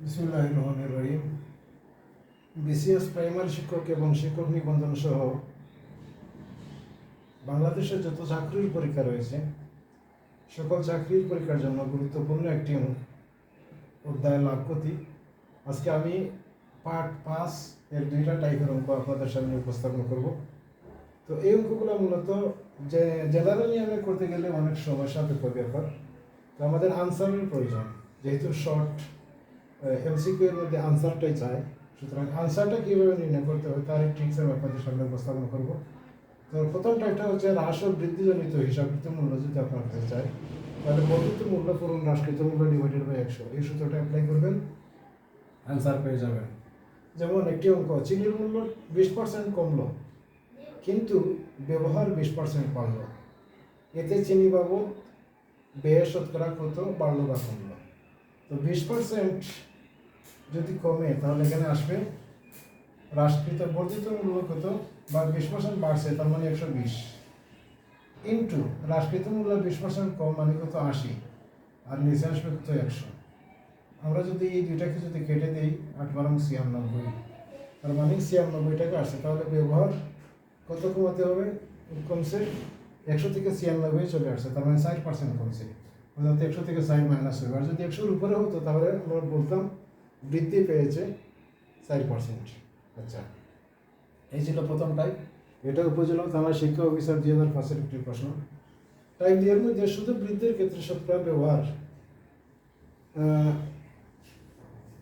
বিসমুল্লাহ রহমানির রহিম BCS primary শিক্ষক এবং শিক্ষক নিবন্ধন সহ বাংলাদেশে যত চাকরির পরীক্ষা রয়েছে, সকল চাকরির পরীক্ষার জন্য গুরুত্বপূর্ণ একটি অধ্যায় লাভ ক্ষতি আজকে আমি পার্ট পাঁচ এর দুইটা টাইপের অঙ্ক আপনাদের সামনে উপস্থাপন করব। তো এই অঙ্কগুলো মূলত যে জেনারেল নিয়মে করতে গেলে অনেক সময় সাপেক্ষ ব্যাপার। তো আমাদের আনসারের প্রয়োজন, যেহেতু শর্ট এমসিকিউ এর মধ্যে আনসারটাই চাই। সুতরাং আনসারটা কীভাবে নির্ণয় করতে হবে তার এই ট্রিক্স আমি আপনাদের সামনে উপস্থাপন করব। তো প্রথম টাইপটা হচ্ছে হ্রাস ও বৃদ্ধিজনিত হিসাবকৃত মূল্য যদি আপনার কাছে চাই, তাহলে বর্ধিত মূল্য পূরণ হ্রাসকৃত মূল্য ডিভাইডেড বাই একশো। এই সূত্রটা অ্যাপ্লাই করবেন আনসার পেয়ে যাবেন। যেমন একটি অঙ্ক, চিনির মূল্য বিশ পার্সেন্ট কমলো, কিন্তু ব্যবহার বিশ পার্সেন্ট বাড়লো। এতে চিনি বাবদ ব্যয় শতকরা কত? বাড়লো বা কমলো। তো বিশ পার্সেন্ট যদি কমে, তাহলে এখানে আসবে হ্রাসকৃত বর্ধিত মূল্য কত বা বিশ পার্সেন্ট বাড়ছে, তার মানে একশো বিশ। ইন্টু হ্রাসকৃত মূল্য বিশ পার্সেন্ট কম মানে কত? আশি। আর নিচে আসবে কত? একশো। আমরা যদি এই দুইটাকে যদি কেটে দিই, আট বারং ছিয়ানব্বই, তার মানে ছিয়ানব্বই টাকা আসছে তাহলে ব্যবহার কত কমাতে হবে? কমছে একশো থেকে ছিয়ানব্বই চলে আসছে, তার মানে ষাট পার্সেন্ট কমছে। অর্থাৎ একশো থেকে ষাট মাইনাস হবে আর যদি একশোর উপরে হতো, তাহলে আমরা বলতাম বৃদ্ধি পেয়েছে ষাট পার্সেন্ট আচ্ছা এই ছিল প্রথম টাইপ এটা উপজেলা থানা শিক্ষা অফিসার দুই হাজার পাঁচের একটি প্রশ্ন। টাইপ দুইয়ের মধ্যে শুধু বৃদ্ধির ক্ষেত্রে শতকরা ব্যবহার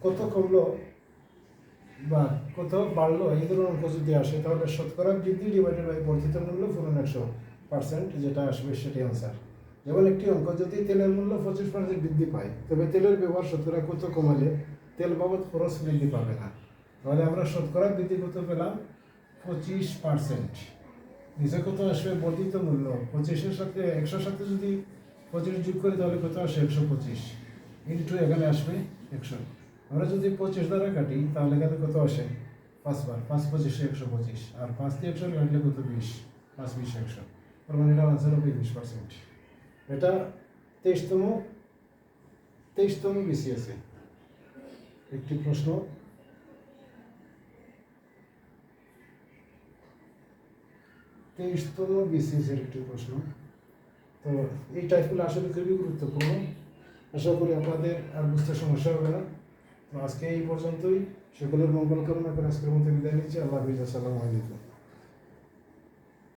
কত কমলো বা কত বাড়লো, এই ধরনের অঙ্ক যদি আসে, তাহলে শতকরা বৃদ্ধি ডিভাইডেড বাই বর্ধিত মূল্য পূরণ একশো পার্সেন্ট যেটা আসবে সেটাই আনসার যেমন একটি অঙ্ক, যদি তেলের মূল্য পঁচিশ পার্সেন্ট বৃদ্ধি পায়, তবে তেলের ব্যবহার শতকরা কত কমালে তেল বাবদ খরচ বৃদ্ধি পাবে না। তাহলে আমরা শতকরা বৃদ্ধি কত পেলাম? পঁচিশ পার্সেন্ট নিচে কত আসবে? বর্ধিত মূল্য। পঁচিশের সাথে একশোর সাথে যদি পঁচিশ যোগ করি, তাহলে কত আসে? একশো পঁচিশ। ইন্টু এখানে আসবে একশো। আমরা যদি পঁচিশ দ্বারা কাটি, তাহলে এখানে কত আসে? পাঁচবার। পাঁচ পঁচিশে একশো পঁচিশ। আর পাঁচ দিয়ে একশো কাটলে কত? বিশ। পাঁচ, বিশ, একশো। তার মানে এটা আনসার হবে বিশ পার্সেন্ট এটা তেইশতম তেইশতম বিসিএসে একটি প্রশ্ন। তেইশতম বিসিএসের একটি প্রশ্ন। তো এই টাইপগুলো আসলে খুবই গুরুত্বপূর্ণ। আশা করি আপনাদের আর বুঝতে সমস্যা হবে না। তো আজকে এই পর্যন্তই। সকলের মঙ্গল কামনা করে আজকের মধ্যে বিদায় নিচ্ছি। আল্লাহ হাফিজ। আসসালামু আলাইকুম।